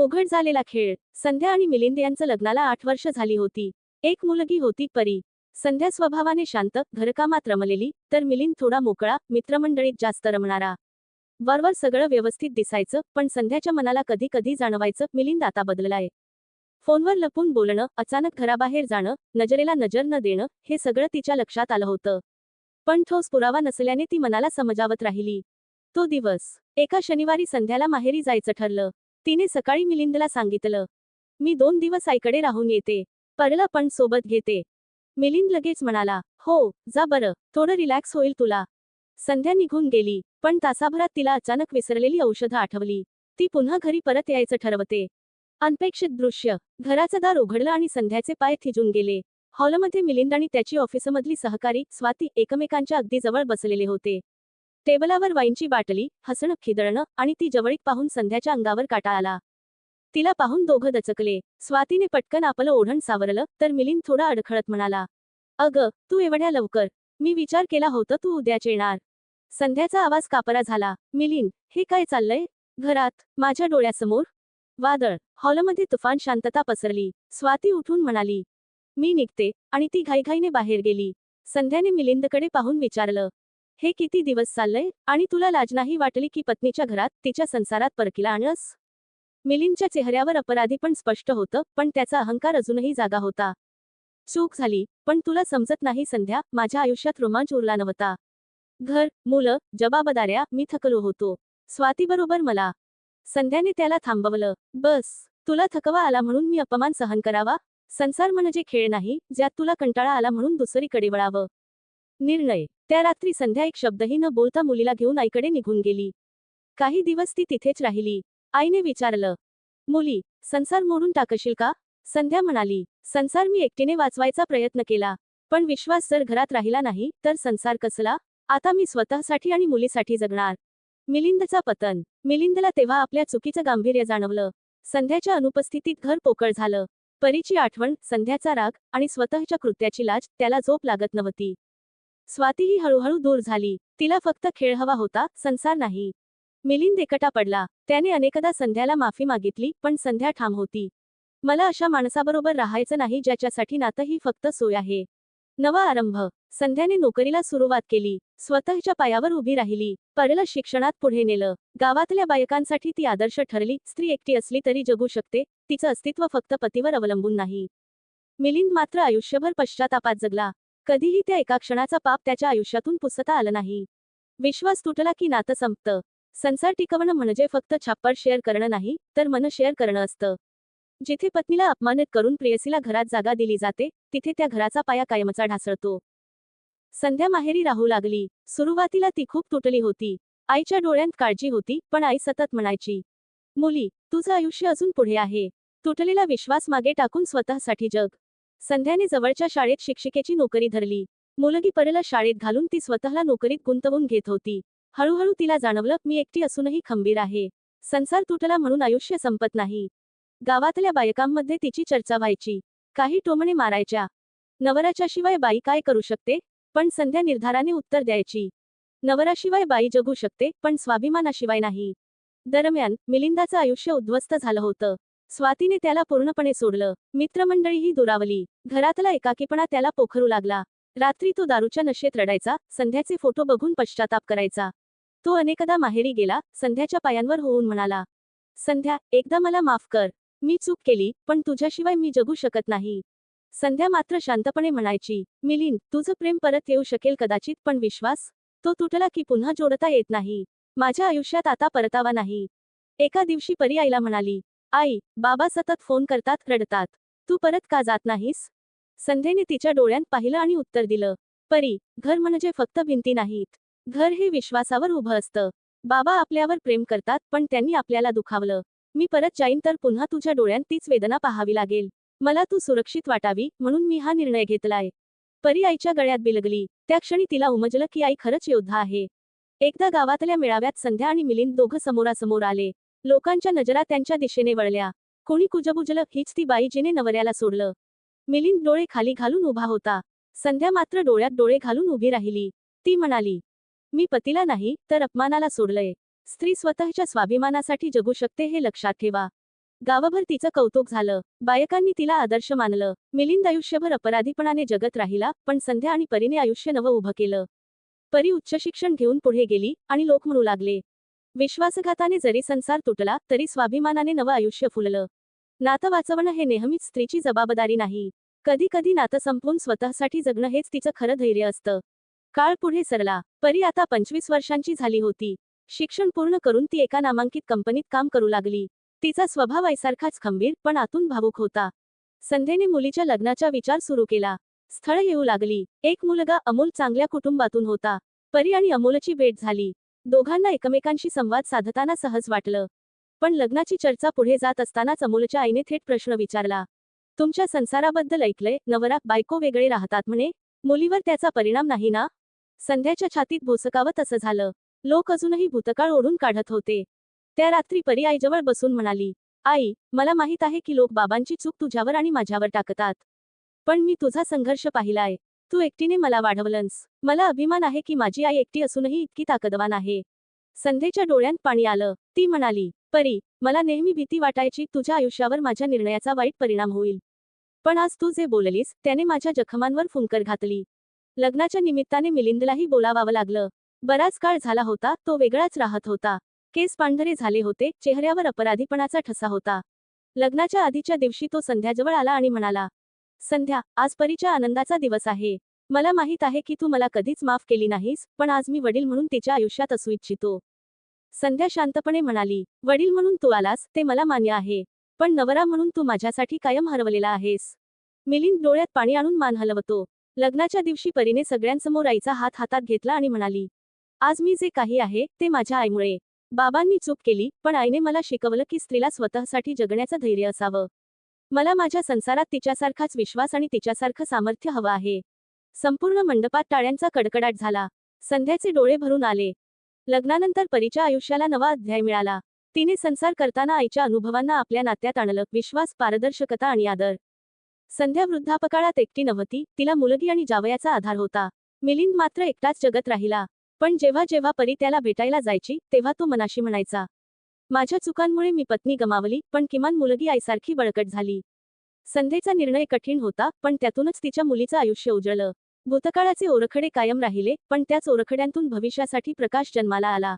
ओघड झालेला खेळ. संध्या आणि मिलिंद यांचं लग्नाला आठ वर्ष झाली होती. एक मुलगी होती परी. संध्या स्वभावाने शांत घरकामात रमलेली तर मिलिंद थोडा मोकळा मित्रमंडळीत जास्त रमणारा. वरवर सगळं व्यवस्थित दिसायचं पण संध्याच्या मनाला कधी कधी जाणवायचं मिलिंद आता बदललाय. फोनवर लपून बोलणं अचानक घराबाहेर जाणं नजरेला नजर न देणं हे सगळं तिच्या लक्षात आलं होतं. पण ठोस पुरावा नसल्याने ती मनाला समजावत राहिली. तो दिवस. एका शनिवारी संध्याला माहेरी जायचं ठरलं. तिने सकाळी मिलिंदला सांगितलं मी दोन दिवस आईकडे राहून येते परला पण सोबत घेते. मिलिंद लगेच म्हणाला हो जा बरं थोडं रिलॅक्स होईल तुला. संध्या निघून गेली पण तासाभरात तिला अचानक विसरलेली औषधं आठवली. ती पुन्हा घरी परत यायचं ठरवते. अनपेक्षित दृश्य घराचं दार उघडलं आणि संध्याचे पाय थिजून गेले. हॉलमध्ये मिलिंद आणि त्याची ऑफिसमधली सहकारी स्वाती एकमेकांच्या अगदी जवळ बसलेले होते. टेबलावर वाईनची बाटली हसणं खिदळणं आणि ती जवळीक पाहून संध्याच्या अंगावर काटा आला. तिला पाहून दोघं दचकले. स्वातीने पटकन आपलं ओढण सावरलं तर मिलिंद थोडा अडखळत म्हणाला अग तू एवढ्या लवकर. मी विचार केला होता तू उद्याच येणार. संध्याचा आवाज कापरा झाला मिलिंद हे काय चाललंय? घरात माझ्या डोळ्यासमोर? वादळ हॉलमध्ये तुफान शांतता पसरली. स्वाती उठून म्हणाली मी निघते. आणि ती घाईघाईने बाहेर गेली. संध्याने मिलिंदकडे पाहून विचारलं हे किती दिवस चाललंय आणि तुला लाज नाही वाटली की पत्नीच्या घरात तिच्या संसारात परकीला आणस मिलिंदच्या चेहऱ्यावर अपराधी पण स्पष्ट होतं पण त्याचा अहंकार अजूनही जागा होता. चूक झाली पण तुला समजत नाही संध्या माझ्या आयुष्यात रोमांच उरला नव्हता. घर मुलं जबाबदाऱ्या मी थकलो होतो. स्वातीबरोबर मला. संध्याने त्याला थांबवलं. बस तुला थकवा आला म्हणून मी अपमान सहन करावा? संसार म्हणजे खेळ नाही ज्यात तुला कंटाळा आला म्हणून दुसरीकडे वळावं. निर्णय. त्या रात्री संध्या एक शब्दही न बोलता मुलीला घेऊन आईकडे निघून गेली. काही दिवस ती तिथेच राहिली. आईने विचारलं मुली संसार मोडून टाकशील का? संध्या म्हणाली संसार मी एकटीने वाचवायचा प्रयत्न केला पण विश्वास जर घरात राहिला नाही तर संसार कसला? आता मी स्वतःसाठी आणि मुलीसाठी जगणार. मिलिंदचा पतन. मिलिंदला तेव्हा आपल्या चुकीचं गांभीर्य जाणवलं. संध्याच्या अनुपस्थितीत घर पोकळ झालं. परीची आठवण संध्याचा राग आणि स्वतःच्या कृत्याची लाज त्याला झोप लागत नव्हती. स्वातीही हळूहळू दूर झाली. तिला फक्त खेळ हवा होता संसार नाही. मिलिंद एकटा पडला. त्याने अनेकदा संध्याला माफी मागितली पण संध्या ठाम होती. मला अशा माणसाबरोबर राहायचं नाही ज्याच्यासाठी नातं ही फक्त सोय आहे. नवा आरंभ. संध्याने नोकरीला सुरुवात केली. स्वतःच्या पायावर उभी राहिली. परला शिक्षणात पुढे नेलं. गावातल्या बायकांसाठी ती आदर्श ठरली. स्त्री एकटी असली तरी जगू शकते. तिचं अस्तित्व फक्त पतीवर अवलंबून नाही. मिलिंद मात्र आयुष्यभर पश्चातापात जगला. कधीही त्या एका क्षणाचा पाप त्याच्या आयुष्यातून पुसता आलं नाही. विश्वास तुटला की नातं संपतं. संसार टिकवणं म्हणजे फक्त छाप्पर शेअर करणं नाही तर मन शेअर करणं असतं. जिथे पत्नीला अपमानित करून प्रेयसीला घरात जागा दिली जाते तिथे त्या घराचा पाया कायमचा ढासळतो. संध्या माहेरी राहू लागली. सुरुवातीला ती खूप तुटली होती. आईच्या डोळ्यांत काळजी होती पण आई सतत म्हणायची मुली तुझं आयुष्य अजून पुढे आहे. तुटलेला विश्वास मागे टाकून स्वतःसाठी जग. संध्याने जवळच्या शाळेत शिक्षिकेची नोकरी धरली. मुलगी परेला शाळेत घालून ती स्वतःला नोकरीत गुंतवून घेत होती. हळूहळू तिला जाणवलं मी एकटी असूनही खंबीर आहे. संसार तुटला म्हणून आयुष्य संपत नाही. गावातल्या बायकांमध्ये तिची चर्चा व्हायची. काही टोमणे मारायच्या. नवराच्याशिवाय बाई काय करू शकते? पण संध्या निर्धाराने उत्तर द्यायची. नवराशिवाय बाई जगू शकते पण स्वाभिमानाशिवाय नाही. दरम्यान मिलिंदाचं आयुष्य उद्ध्वस्त झालं होतं. स्वातीने त्याला पूर्णपणे सोडलं. मित्रमंडळीही दुरावली. घरातला एकाकीपणा त्याला पोखरू लागला. रात्री तो दारूच्या नशेत रडायचा. संध्याचे फोटो बघून पश्चाताप करायचा. तो अनेकदा माहेरी गेला. संध्याच्या पायांवर होऊन म्हणाला संध्या एकदा मला माफ कर. मी चूक केली पण तुझ्याशिवाय मी जगू शकत नाही. संध्या मात्र शांतपणे म्हणायची मिलिंद तुझं प्रेम परत येऊ शकेल कदाचित पण विश्वास? तो तुटला की पुन्हा जोडता येत नाही. माझ्या आयुष्यात आता परतावा नाही. एका दिवशी परी आईला म्हणाली आई बाबा सतत फोन करतात रडतात. तू परत का जात नाहीस? संध्येने तिच्या डोळ्यांत पाहिलं आणि उत्तर दिलं. परी घर म्हणजे फक्त भिंती नाहीत. घर हे विश्वासावर उभं असतं. बाबा आपल्यावर प्रेम करतात पण त्यांनी आपल्याला दुखावलं. मी परत जाईन तर पुन्हा तुझ्या डोळ्यांत तीच वेदना पाहावी लागेल. मला तू सुरक्षित वाटावी म्हणून मी हा निर्णय घेतलाय. परी आईच्या गळ्यात बिलगली. त्या क्षणी तिला उमजलं की आई खरंच योद्धा आहे. एकदा गावातल्या मेळाव्यात संध्या आणि मिलिंद दोघं समोरासमोर आले. लोकांच्या नजरा त्यांच्या दिशेने वळल्या. कोणी कुजबुजलं हीच ती बाई जिने नवऱ्याला सोडलं. मिलिंद डोळे खाली घालून उभा होता. संध्या मात्र डोळ्यात डोळे घालून उभी राहिली. ती म्हणाली मी पतीला नाही तर अपमानाला सोडलंय. स्त्री स्वतःच्या स्वाभिमानासाठी जगू शकते हे लक्षात ठेवा. गावभर तिचं कौतुक झालं. बायकांनी तिला आदर्श मानलं. मिलिंद आयुष्यभर अपराधीपणाने जगत राहिला पण संध्या आणि परीने आयुष्य नवं उभं केलं. परी उच्च शिक्षण घेऊन पुढे गेली आणि लोक म्हणू लागले विश्वासघाताने जरी संसार तुटला तरी स्वाभिमानाने नवं आयुष्य फुललं. नातं वाचवणं हे नेहमीच स्त्रीची जबाबदारी नाही. कधी कधी नातं संपवून स्वतःसाठी जगणं हेच तिचं खरं धैर्य असतं. काळ पुढे सरला परी आता पंचवीस वर्षांची झाली होती. शिक्षण पूर्ण करून ती एका नामांकित कंपनीत काम करू लागली. तिचा स्वभाव ऐसारखाच खंबीर पण आतून भावूक होता. संध्येने मुलीच्या लग्नाचा विचार सुरू केला. स्थळ येऊ लागली. एक मुलगा अमोल चांगल्या कुटुंबातून होता. परी आणि अमोलची भेट झाली. दोघांना एकमेकांशी संवाद साधताना सहज वाटलं. पण लग्नाची चर्चा पुढे जात असतानाच अमोलच्या आईने थेट प्रश्न विचारला. तुमच्या संसाराबद्दल ऐकलंय? नवरा बायको वेगळे राहतात म्हणे? मुलीवर त्याचा परिणाम नाही ना संध्याच्या छातीत भोसकावत असं झालं. लोक अजूनही भूतकाळ ओढून काढत होते. त्या रात्री परी आईजवळ बसून म्हणाली आई मला माहीत आहे की लोक बाबांची चूक तुझ्यावर आणि माझ्यावर टाकतात. पण मी तुझा संघर्ष पाहिलाय. तू एकटीने मला वाढवलंस. मला अभिमान आहे की माझी आई एकटी असूनही इतकी ताकदवान आहे. संध्येच्या डोळ्यांत पाणी आलं. ती म्हणाली परी मला नेहमी भीती वाटायची तुझ्या आयुष्यावर माझ्या निर्णयाचा वाईट परिणाम होईल. पण आज तू जे बोललीस त्याने माझ्या जखमांवर फुंकर घातली. लग्नाच्या निमित्ताने मिलिंदलाही बोलावावं लागलं. बराच काळ झाला होता तो वेगळाच राहत होता. केस पांढरे झाले होते चेहऱ्यावर अपराधीपणाचा ठसा होता. लग्नाच्या आधीच्या दिवशी तो संध्याजवळ आला आणि म्हणाला संध्या आज परीच्या आनंदाचा दिवस आहे. मला माहीत आहे की तू मला कधीच माफ केली नाहीस पण आज मी वडील म्हणून तिच्या आयुष्यात असू इच्छितो. संध्या शांतपणे म्हणाली वडील म्हणून तू आलास ते मला मान्य आहे पण नवरा म्हणून तू माझ्यासाठी कायम हरवलेला आहेस. मिलिंद डोळ्यात पाणी आणून मान हलवतो. लग्नाच्या दिवशी परीने सगळ्यांसमोर आईचा हात हातात घेतला आणि म्हणाली आज मी जे काही आहे ते माझ्या आईमुळे. बाबांनी चूक केली पण आईने मला शिकवलं की स्त्रीला स्वतःसाठी जगण्याचं धैर्य असावं. मला माझ्या संसारात तिच्यासारखाच विश्वास आणि तिच्यासारखं सामर्थ्य हवं आहे. संपूर्ण मंडपात टाळ्यांचा कडकडाट झाला. संध्याचे डोळे भरून आले. लग्नानंतर परीच्या आयुष्याला नवा अध्याय मिळाला. तिने संसार करताना आईच्या अनुभवांना आपल्या नात्यात आणलं. विश्वास पारदर्शकता आणि आदर. संध्या वृद्धापकाळात एकटी नव्हती. तिला मुलगी आणि जावयाचा आधार होता. मिलिंद मात्र एकटाच जगत राहिला. पण जेव्हा जेव्हा परी त्याला भेटायला जायची तेव्हा तो मनाशी म्हणायचा माझ्या चुकांमुळे मी पत्नी गमावली पण किमान मुलगी आईसारखी बळकट झाली. संधेचा निर्णय कठीण होता पण त्यातूनच तिच्या मुलीचं आयुष्य उजळलं. भूतकाळाचे ओरखडे कायम राहिले पण त्याच ओरखड्यांतून भविष्यासाठी प्रकाश जन्माला आला.